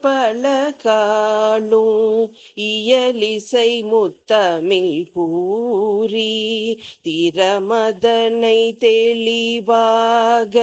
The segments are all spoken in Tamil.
பல காணும் இயலிசை முத்தமிழ் கூறி திறமதனை தெளிவாக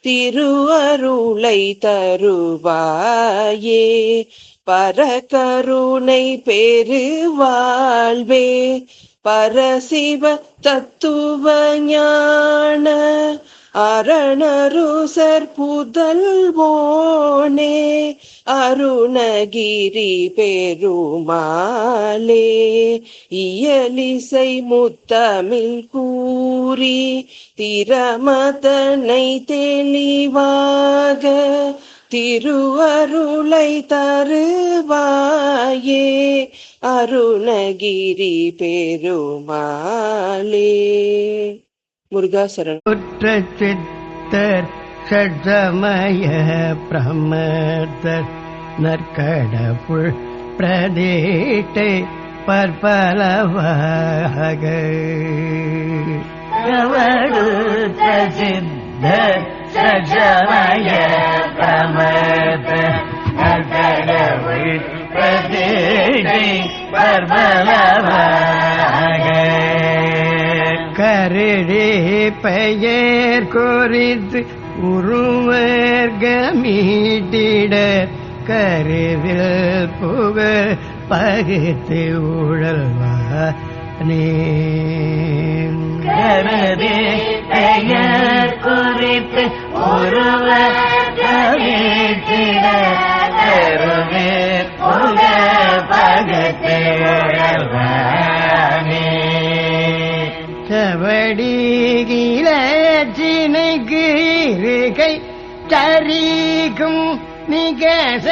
திருவருளை தருவாயே. பரகருணை பெருவாழ்வே பரசிவ தத்துவ ஞான அரணருசர் புதல்வோனே அருணகிரி பெருமாளே. இயலிசை முத்தமிழ் கூறி திறமதனை தெளிவாக திருவருளை தருவாயே அருணகிரி பெருமாளே. முருகாசரண் குற்ற சித்தர் ஷட்சமய பிரமதர் நற்கடப்புள் பிரதேட்டை பற்பலவாக. சித்தர் ஷட்சமய பிரமத பற்பலவாக பெயர் குறித்து உருவர்கமீட்டிட கருவில் புகழ் பகித்து உழல்வானே. கரடே பெயர் குறித்து ஒருவர் guess.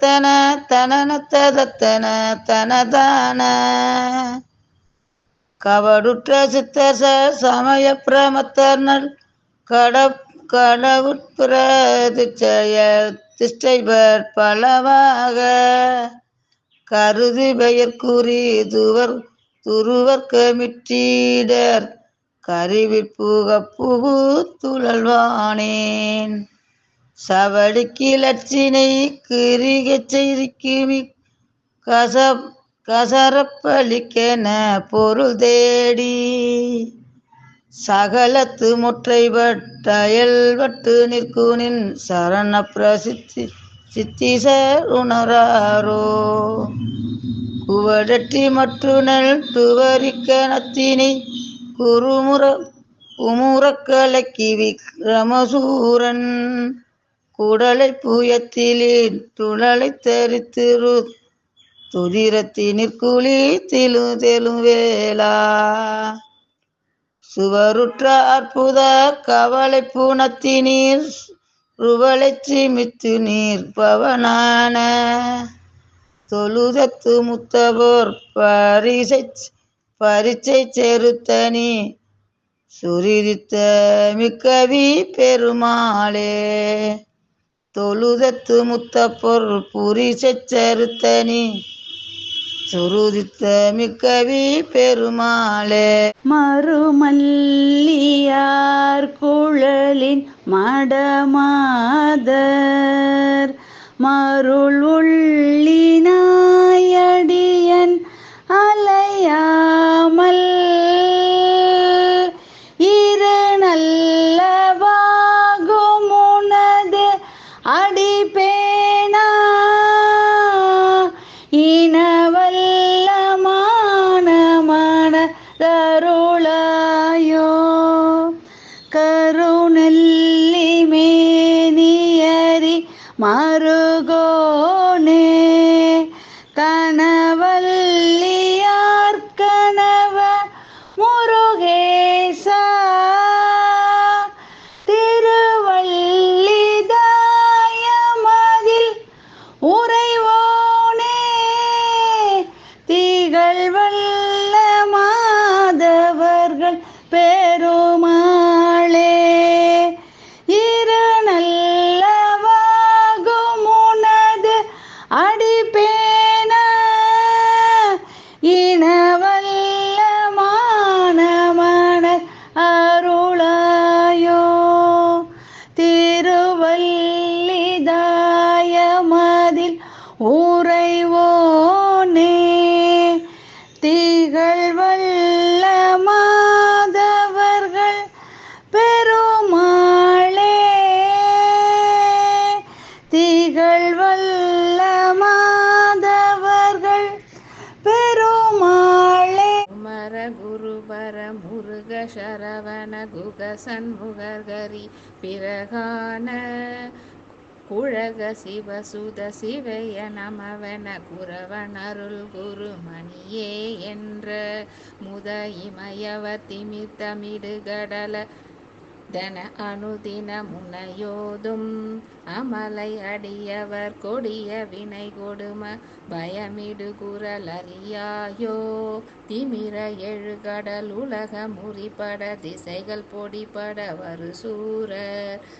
தனனத்ததத்தன தனனத்ததத்தன தனதான. கவடுற்ற சித்தச சமய பிரமத்தர்னல் கட கடவுட்பிரதிச்சய திஷ்டைபர் பலவாக. கருதி பெயர் கூறி துவர் துருவர் கமிட்டீடர் கருவிப்புக புகு துழல்வானேன். சவடு கிளர்ச்சினை கிரிகச் செய்திக்குமி. கச கசரப்பளிக்கென பொருள் தேடி. சகலத்து முற்றைப்பட்ட அயல்வட்டு நிற்குனின் சரண பிரசித்தி சித்திசர் உணராரோ. குவடற்றி மற்றுணல் துவரிக்க நத்தினி குருமுற உமுறக்கலக்கி விக்ரமசூரன். குடலை பூயத்திலே துழலை தரித்திரு துதிரத்தினிற்குழி திலு தெலும் வேளா. சுவருற்ற அற்புத கவலை பூணத்தினீர் ருவலை சிமித்து நீர் பவனான தொழுதத்து முத்தபோர் பரிசை பரிச்சை செருத்தனி சுரிதித்த மிக்கவி பெருமாளே. தொழுதத்து முத்தப்பொர் புரிசை செருத்தனி சுருதித்த மிக்கவி பெருமாளே. மறுமல்லியார் குழலின் மடமாதர். மருள் உள்ளினாயடியன் அலையாமல் உறைவோனே திகழ் வல்ல மாதவர்கள் பெருமாளே. திகழ் வல்ல மாதவர்கள் பெருமாளே. குமர குருபர முருக சரவண குக சண்முகர்கரி பிறகான குழக சிவசுத சிவைய நமவன குரவனருள் குருமணியே என்ற முத இமயவ திமித்தமிடுகடல தன அனுதின முனையோதும் அமலை அடியவர் கொடிய வினை கொடும பயமிடு குரலறியாயோ. திமிர எழுகடல் உலக முறிபட திசைகள் பொடிபட சூர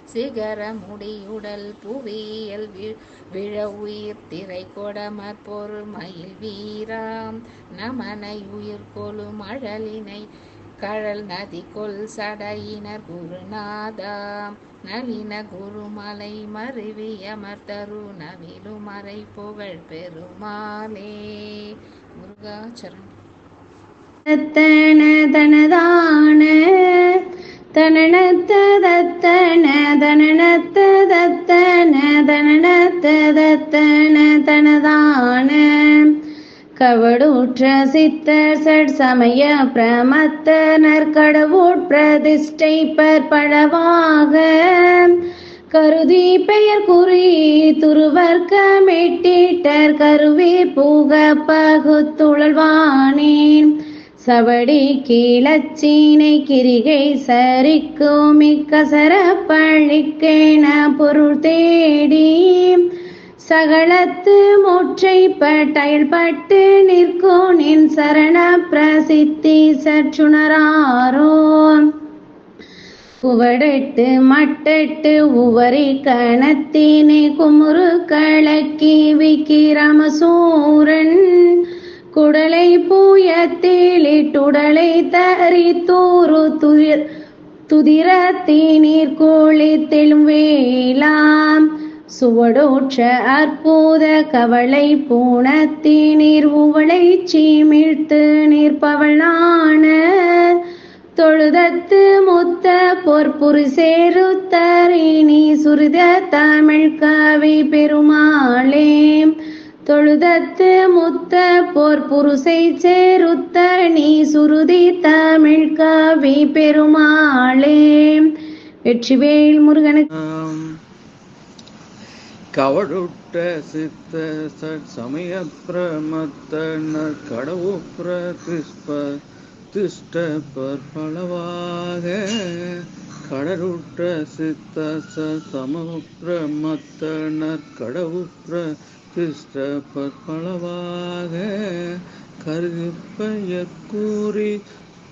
சிகர முடியுடல் புவியியல் வி- விழ உயிர் திரை கொடமற் பொருள் மயில் வீராம். நமனை உயிர் கொலும் அழலினை கழல் நதி கொல் சடையினர் குருநாதாம் நளின குருமலை மருவி நவிலு மறை புகழ் பெருமாளே. முருகாச்சரணம் தத்தன தனதான தனனத்த தத்தன தனனத்த தத்தன தனனத்த தத்தன தனதான. கவடூற்ற சித்தர் சட் சமய பிரமத்தனர் கடவுட் பிரதிஷ்டை பற்பழவாக கருதி பெயர் குறி துருவர்க்கமிட்டிட்டர் கருவி பூக பகுத்துழல்வானேன். சவடி கீழச்சீனை கிரிகை சரிக்கும் மிக்க சரப்பள்ளிக்கேன பொருள் தேடி. சகலத்து முற்றைப்பட்டயல்பட்டு நிற்கும் நின் சரண பிரசித்தி சற்றுணராரோ குவடட்டு மட்டட்டு உவரி கணத்தினை குமுறு கலக்கி விக்கிரமசூரன் குடலை பூயத்திலிட்டுடலை தரி தூரு நீர் கோழி குளித்தெழும் வேளாம். சுவடோற்ற அற்புத கவளை பூணத்தினீர் உவளை சீமிழ்த்து நிற்பவளான தொழுதத்து முத்த பொற்புரு சேருத்தரிணி சுருத தமிழ் கவி பெருமாளே. தொழுதத்து முத்த பொற்புருசை சேருத்த நீ சுருதி தமிழ் கவி பெருமாளே. வெற்றிவேல் முருகனுக்கு. கவடுட்ட சித்த சட் சமய பிரமத்தனர் கடவு பிரதிஷ்ப திஷ்ட பற்பளவாக. கடலுற்ற சித்த ச சமவுப்ர பிரமத்தனர் கடவு பிரதிஷ்ட பற்பளவாக. கருதி கூறி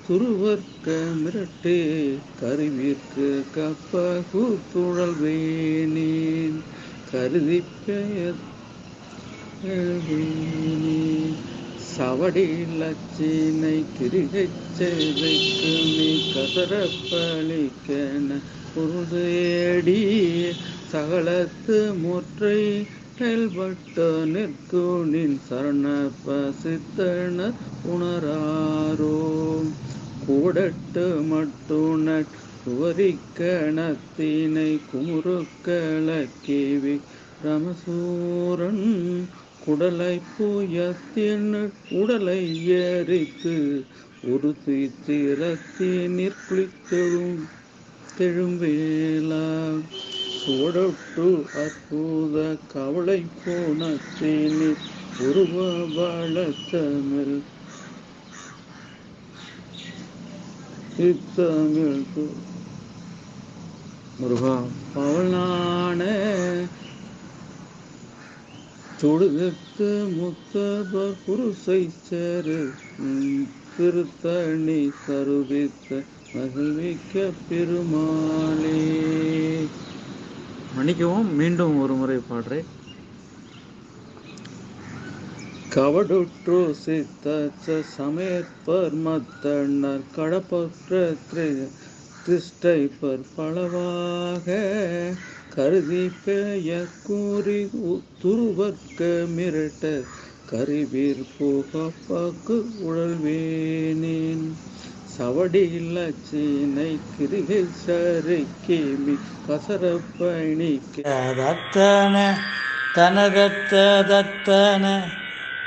துருவர்க்க மிரட்டே கருவிற்கு கப்ப துழல் வேணி கருதி பெயர் சவடி லட்சினை கிரிகை செய்தைக்கு நீ கசரப்பளிக்கன பொருதேடி சகலத்து முற்றை செயல்பட்ட நிற்குனின் சரண பசித்தன உணராரோ. கூடட்டு மட்டுணட் சுவரிக்கணத்தினை குமுறுக்களக்கேவி ரமசூரன் குடலை புயத்தின் உடலை எரித்து ஒரு திரத்தி நிற்குளித்தெழும் தெழும்பேலா. சுவடொட்டு அற்புத கவலை போனத்தினி உருவ வளத்தமிழ் தமிழ் கு- முருகா பவனான தொழுதத்து முத்தபர் புருசை சேரு திருத்தணி சருவித்த மகிழ்விக்க பெருமாளே. மன்னிக்கவும் மீண்டும் ஒரு முறை பாடுறேன். கவடுற்று சித்த சமேற்பர் பர்மத்தன்னர் கடப்பற்ற கிறிஸ்தை பற்பளவாக கருதி பெய கூறி உ- துருவர்க்க மிரட்ட கருவீர் புகப்பக்கு உழல்வேனேன். சவடி லட்சினை கிரிகை சரி கேமி கசர பயணிக்க தத்தன தனதத்த தத்தன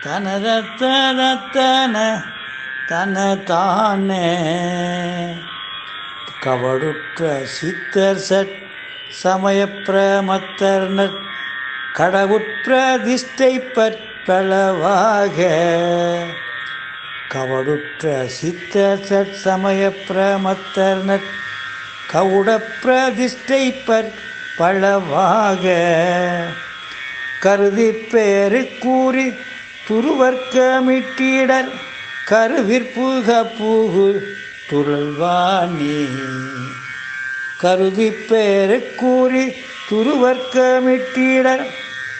தனதத்த தத்தன தன தானே கவடுற்ற சித்தர் சட் சமயப்பிரமத்தர்னர் கடவுட்பிரதிஷ்டை பற்பளவாக கவடுற்ற சித்தர் சட் சமயப்பிரமத்தர்னர் கவுட பிரதிஷ்டை பற்பளவாக கருதி பேரு கூறி துருவர்க்கமிட்டிடர் கருவிற்புக பூகு துருள்வானே. கருதி பேரு கூறி துருவர்க்கமிட்டிடர்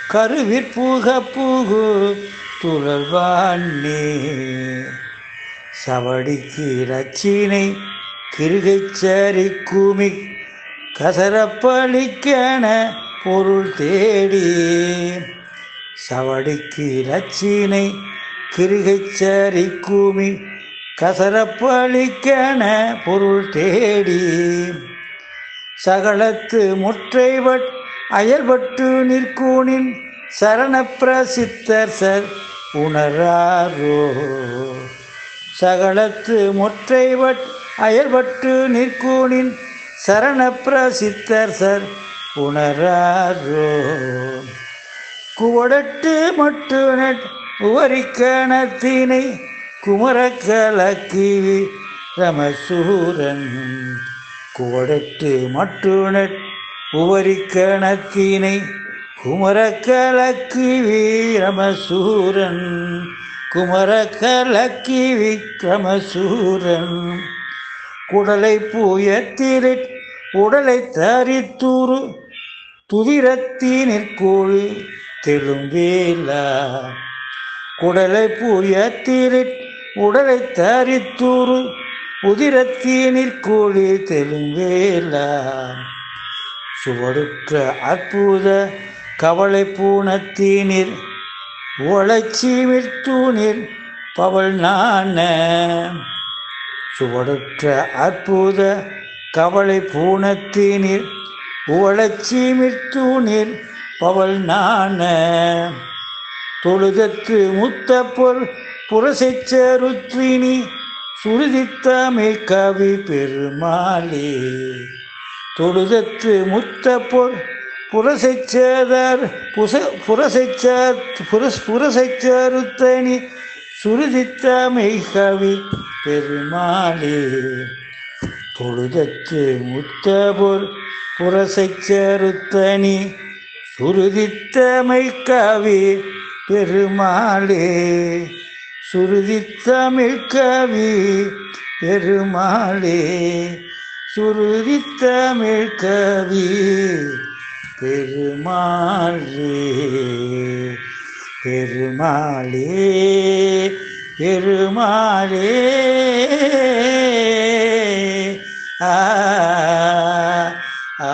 கருவிற்பூக பூகு துழல்வாணி சவடிக்கு ரச்சினை கிருகைச்சரி கூமி கசரப்பளிக்கன பொருள் தேடி. சவடிக்கு ரச்சினை கிருகைச்சரி கூமி கசரப்பளிக்கென பொருள் தேடி சகலத்து முற்றைவட் அயல்பட்டு நிற்கூனின் சரணப்பிரசித்தர் சர் உணராரோ. சகலத்து மொற்றைவட் அயல்பட்டு நிற்கூனின் சரணப்பிரசித்தர் சர் உணராரோ. குவடட்டு மட்டு நட் உவரிக்கணத்தினை குமரக்கலக்கி ரமசூரன் குவடட்டு மட்டு உவரி கணக்கினை குமரக்கலக்கி வீரமசூரன் குமரக்கலக்கி விக்ரமசூரன் குடலை பூயத்திரிட் உடலை தரித்தூறு துவிரத்தினிற்கோழி தெலுங்கேலா குடலை பூயத்திரிட் உடலை தரித்தூரு கூலி தெலும்பேலா சுவடுக்க அற்புத கவலை பூணத்தீனில் ஒளச்சீமிழ்த்தூணில் பவள் நான. சுவடுற்ற அற்புத கவலை பூணத்தீனில் உவளச்சீமிழ்த்தூணில் பவள் நான. தொழுதத்து முத்த பொருள் புரசெச்சருத்ரினி சுருதித்தமை கவி பெருமாளே. தொழுதத்து முத்த பொல் புரசெச்சதர் புச புரசெச்சர் புரஸ் புரசெச்சருத்தனி சுருதித்தமை கவி பெருமாளே. தொழுதத்து முத்த பொல் புரசெச்சருத்தனி சுருதித்தமை கவி பெருமாளே. சுருதித்தமிழ் கவி பெருமாளே சுருதித்தமிழ் கவி பெருமாளே பெருமாளே பெருமாளே. ஆ ஆ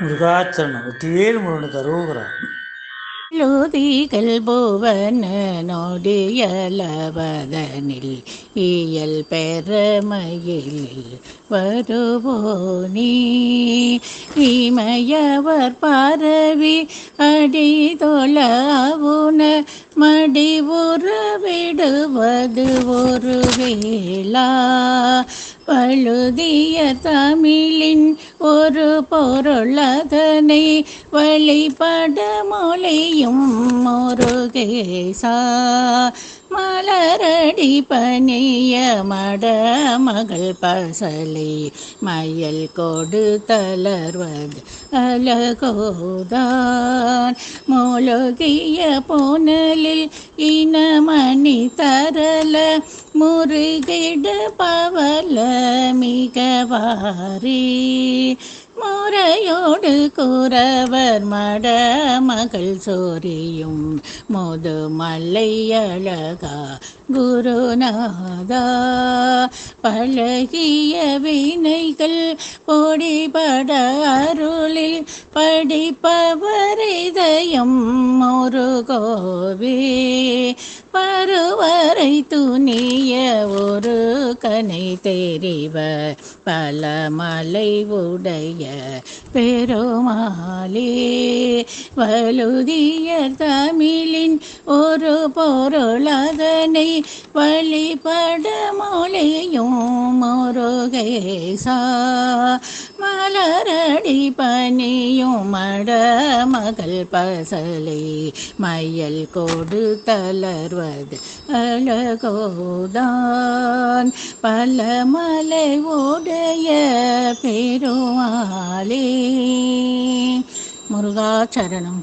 முருகாச்சரணம் வெற்றிவேல் முருகனுக்கு அருகுறான் லோதிகள் புவன நொடியலவதனில் இயல் பெறமையில் வருவோனி. இமையவர் பரவி அடிதொழவுன மடிவுற விடுவது ஒரு வேளா பழுதிய தமிழின் ஒரு பொருள் அதனை வழிபட மொழியும் ஒரு கேசா மலரடி பனிய மட மகள் பசலை மயல் கொடு தளர்வது அழகோதான். மூலகிய போனலில் இனமணி தரல முருகிட பவல மிக மிகவாரி முறையோடு கூறவர் மட மகள் சோரியும் முதுமலை மல்லையழகா குருநாதா பழகிய வினைகள் பொடிபட அருளில் படிப்பவர் இதயம் கோவே. பருவரை துணிய ஒரு கனை தெரிவ பல மலை உடைய பெருமாளே. வலுதிய தமிழின் ஒரு பொருளதனை வழிபட மொழியும் முருகேசா. மலரடி பனியும் மட மகள் பசலை மையல் கொடு தளர்வது அழகோதான். பல மலை உடைய பெருமாளே. முருகாச்சரணம்